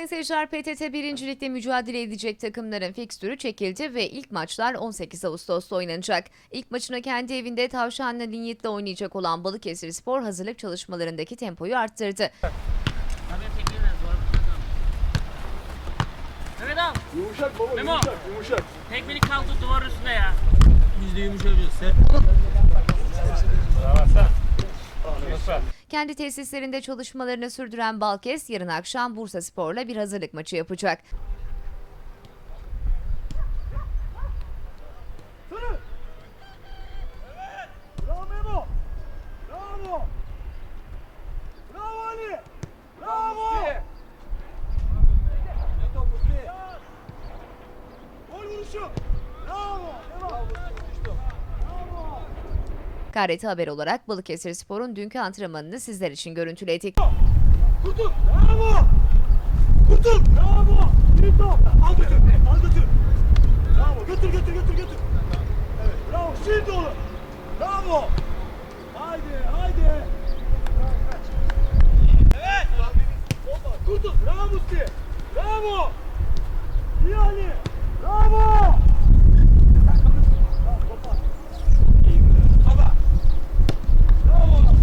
Sayın seyirciler PTT 1. Lig'de mücadele edecek takımların fikstürü çekildi ve ilk maçlar 18 Ağustos'ta oynanacak. İlk maçını kendi evinde Tavşanlı Linyit'le oynayacak olan Balıkesir Spor hazırlık çalışmalarındaki tempoyu arttırdı. Mehmet abi Yumuşak baba Memo. yumuşak yumuşak. tekmeni kaldı duvar üstünde ya. Biz de yumuşayacağız. Sen Kendi tesislerinde çalışmalarını sürdüren Balkes yarın akşam Bursa Spor'la bir hazırlık maçı yapacak. Bravo Memo. Bravo. Bravo Ali. Bravo. Gol vuruşu. Bravo. Devam. Bravo. KRT Haber olarak Balıkesir Spor'un dünkü antrenmanını sizler için görüntüledik. Kurtul. Bravo. Kurtul. Bravo. Top. Al götür. Al götür. Bravo. Götür götür götür götür. Evet. Bravo. Şimdi oğlum. Bravo. Haydi haydi. Evet. Kurtul. Bravo Musti. Bravo. İyi Ali. Bravo. Tamam, topa. Baba. Bravo.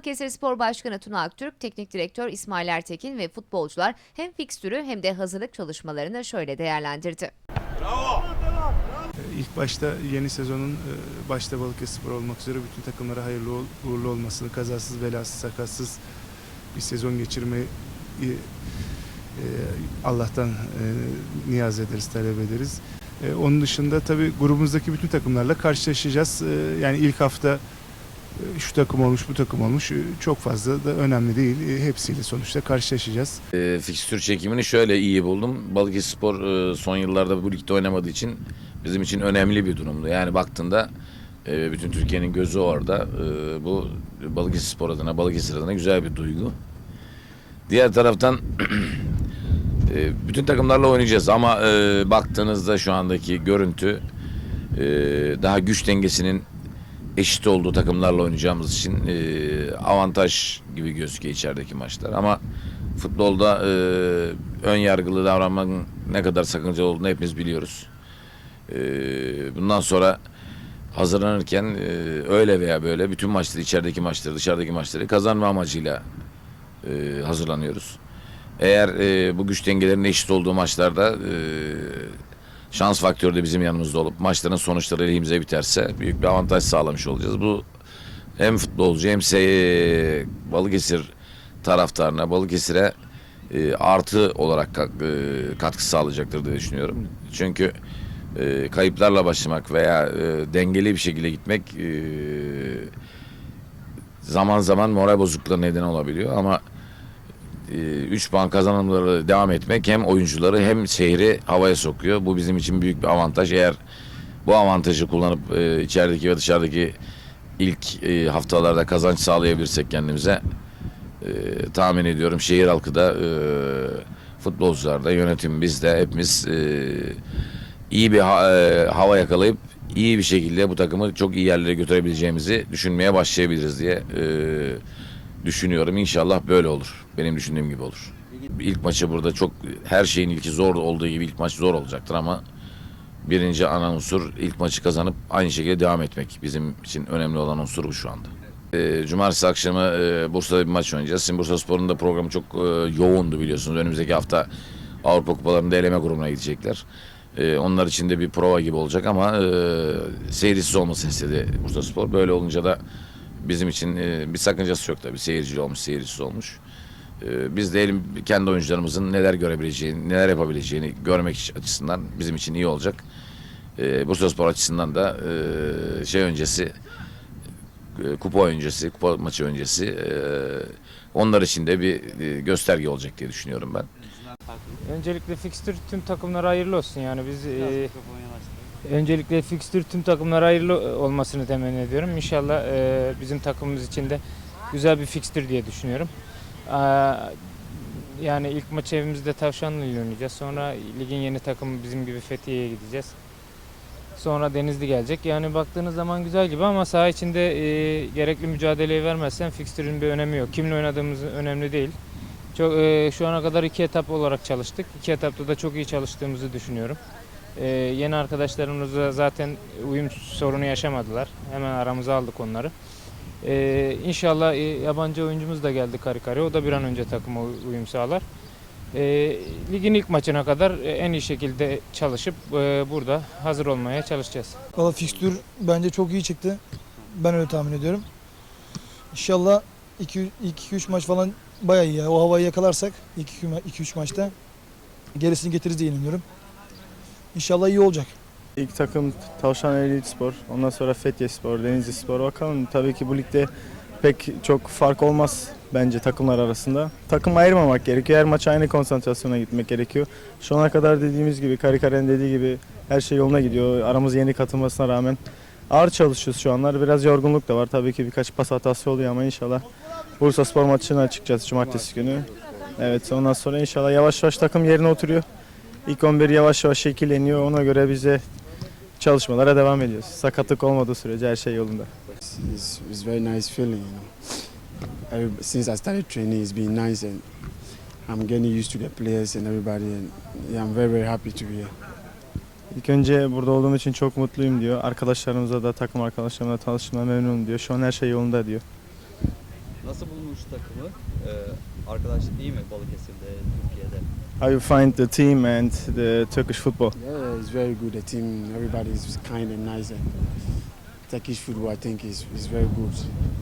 Balıkesir Spor Başkanı Tuna Aktürk, Teknik Direktör İsmail Ertekin ve futbolcular hem fikstürü hem de hazırlık çalışmalarını şöyle değerlendirdi. Devam. İlk başta yeni sezonun e, başta Balıkesir olmak üzere bütün takımlara hayırlı uğurlu olmasını, kazasız belasız sakatsız bir sezon geçirmeyi e, Allah'tan e, niyaz ederiz, talep ederiz. Onun dışında tabii grubumuzdaki bütün takımlarla karşılaşacağız. Yani ilk hafta şu takım olmuş, bu takım olmuş e, çok fazla da önemli değil. E, Hepsiyle sonuçta karşılaşacağız. E, fikstür çekimini şöyle iyi buldum. Balıkesirspor e, son yıllarda bu ligde oynamadığı için bizim için önemli bir durumdu. Yani baktığında e, bütün Türkiye'nin gözü orada. E, bu Balıkesirspor adına, Balıkesir adına güzel bir duygu. Diğer taraftan e, bütün takımlarla oynayacağız ama e, baktığınızda şu andaki görüntü e, daha güç dengesinin eşit olduğu takımlarla oynayacağımız için e, avantaj gibi gözüküyor içerideki maçlar. Ama futbolda e, ön yargılı davranmanın ne kadar sakıncalı olduğunu hepimiz biliyoruz. E, bundan sonra hazırlanırken e, öyle veya böyle bütün maçları, içerideki maçları, dışarıdaki maçları kazanma amacıyla e, hazırlanıyoruz. Eğer e, bu güç dengelerinin eşit olduğu maçlarda e, şans faktörü de bizim yanımızda olup maçların sonuçları elimize biterse büyük bir avantaj sağlamış olacağız. Bu hem futbolcu hem se Balıkesir taraftarına, Balıkesir'e e, artı olarak kat- e, katkı sağlayacaktır diye düşünüyorum. Çünkü e, kayıplarla başlamak veya e, dengeli bir şekilde gitmek e, zaman zaman moral bozukluğuna neden olabiliyor ama 3 puan kazanımları devam etmek hem oyuncuları hem şehri havaya sokuyor. Bu bizim için büyük bir avantaj. Eğer bu avantajı kullanıp e, içerideki ve dışarıdaki ilk e, haftalarda kazanç sağlayabilirsek kendimize e, tahmin ediyorum şehir halkı da e, futbolcular da yönetim biz de hepimiz e, iyi bir ha- e, hava yakalayıp iyi bir şekilde bu takımı çok iyi yerlere götürebileceğimizi düşünmeye başlayabiliriz diye e, düşünüyorum. İnşallah böyle olur. Benim düşündüğüm gibi olur. İlk maçı burada çok her şeyin ilki zor olduğu gibi ilk maç zor olacaktır ama birinci ana unsur ilk maçı kazanıp aynı şekilde devam etmek bizim için önemli olan unsur bu şu anda. E, Cumartesi akşamı e, Bursa'da bir maç oynayacağız. Şimdi Bursa Spor'un da programı çok e, yoğundu biliyorsunuz. Önümüzdeki hafta Avrupa Kupalarında eleme grubuna gidecekler. E, onlar için de bir prova gibi olacak ama e, seyircisiz olmasını istedi Bursa Spor. Böyle olunca da bizim için e, bir sakıncası yok tabii. Seyircili olmuş, seyircisiz olmuş. E, biz de elim, kendi oyuncularımızın neler görebileceğini, neler yapabileceğini görmek açısından bizim için iyi olacak. E, Bursa Spor açısından da e, şey öncesi e, kupa öncesi, kupa maçı öncesi e, onlar için de bir e, gösterge olacak diye düşünüyorum ben. Öncelikle fikstür tüm takımlara hayırlı olsun yani biz e, Öncelikle fikstür tüm takımlara hayırlı olmasını temenni ediyorum. İnşallah e, bizim takımımız için de güzel bir fikstür diye düşünüyorum. Aa, yani ilk maç evimizde Tavşanlı ile oynayacağız. Sonra ligin yeni takımı bizim gibi Fethiye'ye gideceğiz. Sonra Denizli gelecek. Yani baktığınız zaman güzel gibi ama saha içinde e, gerekli mücadeleyi vermezsen fikstürün bir önemi yok. Kimle oynadığımız önemli değil. Çok, e, şu ana kadar iki etap olarak çalıştık. İki etapta da çok iyi çalıştığımızı düşünüyorum. E, yeni arkadaşlarımızla zaten uyum sorunu yaşamadılar. Hemen aramıza aldık onları. E, inşallah e, yabancı oyuncumuz da geldi Karikari. O da bir an önce takıma uy- uyum sağlar. E, ligin ilk maçına kadar e, en iyi şekilde çalışıp e, burada hazır olmaya çalışacağız. Valla fikstür bence çok iyi çıktı. Ben öyle tahmin ediyorum. İnşallah 2-3 maç falan bayağı iyi ya. O havayı yakalarsak 2-3 maçta gerisini getiririz diye inanıyorum. İnşallah iyi olacak. İlk takım Tavşan Elit Spor, ondan sonra Fethiye Spor, Denizli Spor. Bakalım tabii ki bu ligde pek çok fark olmaz bence takımlar arasında. Takım ayırmamak gerekiyor. Her maç aynı konsantrasyona gitmek gerekiyor. Şu ana kadar dediğimiz gibi, Karikaren dediği gibi her şey yoluna gidiyor. Aramız yeni katılmasına rağmen ağır çalışıyoruz şu anlar. Biraz yorgunluk da var. Tabii ki birkaç pas hatası oluyor ama inşallah Bursa Spor maçına çıkacağız cumartesi günü. Evet ondan sonra inşallah yavaş yavaş takım yerine oturuyor. İlk 11 yavaş yavaş şekilleniyor. Ona göre bize çalışmalara devam ediyoruz. Sakatlık olmadığı sürece her şey yolunda. It's, it's very nice feeling, you know. Since I started training, it's been nice, and I'm getting used to the players and everybody, and yeah, I'm very very happy to be here. İlk önce burada olduğum için çok mutluyum diyor. Arkadaşlarımıza da takım arkadaşlarımla tanıştığımda memnunum diyor. Şu an her şey yolunda diyor. Nasıl bulmuş takımı? Ee, arkadaşlık iyi mi Balıkesir'de, Türkiye'de? How you find the team and the Turkish football? Yeah, it's very good. The team, everybody is kind and nice, and Turkish football, I think, is, is very good.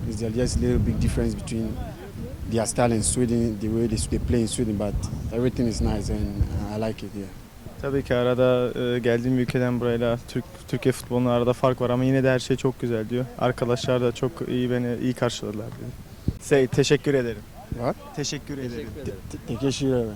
There just a little big difference between their style in Sweden, the way they, they play in Sweden, but everything is nice, and I like it. Yeah. Tabii ki arada e, geldiğim ülkeden burayla Türk Türkiye futbolunun arada fark var ama yine de her şey çok güzel diyor. Arkadaşlar da çok iyi beni iyi karşıladılar diyor. Say, teşekkür ederim. What? Teşekkür ederim. Teşekkür ederim. Take care,